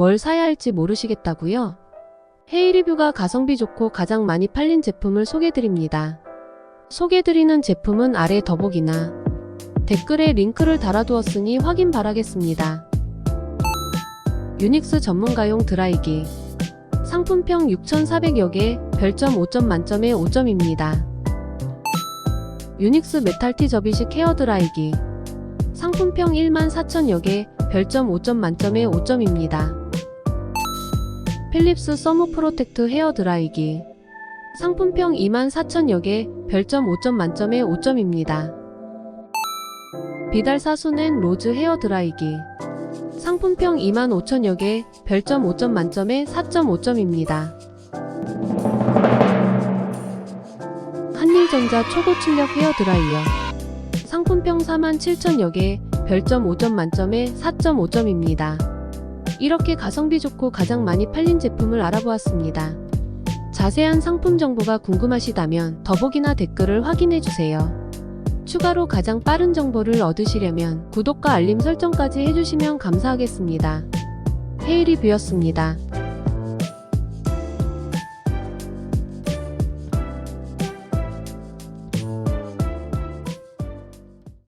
뭘 사야 할지 모르시겠다고요? 헤이리뷰가 가성비 좋고 가장 많이 팔린 제품을 소개드립니다. 소개드리는 제품은 아래 더보기나 댓글에 링크를 달아두었으니 확인 바라겠습니다. 유닉스 전문가용 드라이기 상품평 6,400여 개, 별점 5점 만점에 5점입니다. 유닉스 메탈티 접이식 헤어 드라이기 상품평 1만 4천여 개, 별점 5점 만점에 5점입니다. 필립스 서머 프로텍트 헤어 드라이기 상품평 2만 4천여 개, 별점 5점 만점에 5점입니다. 비달사 순앤 로즈 헤어 드라이기 상품평 2만 5천여 개, 별점 5점 만점에 4.5점입니다. 한일전자 초고 출력 헤어 드라이어 상품평 4만 7천여 개, 별점 5점 만점에 4.5점입니다. 이렇게 가성비 좋고 가장 많이 팔린 제품을 알아보았습니다. 자세한 상품 정보가 궁금하시다면 더보기나 댓글을 확인해주세요. 추가로 가장 빠른 정보를 얻으시려면 구독과 알림 설정까지 해주시면 감사하겠습니다. 헤이리뷰였습니다.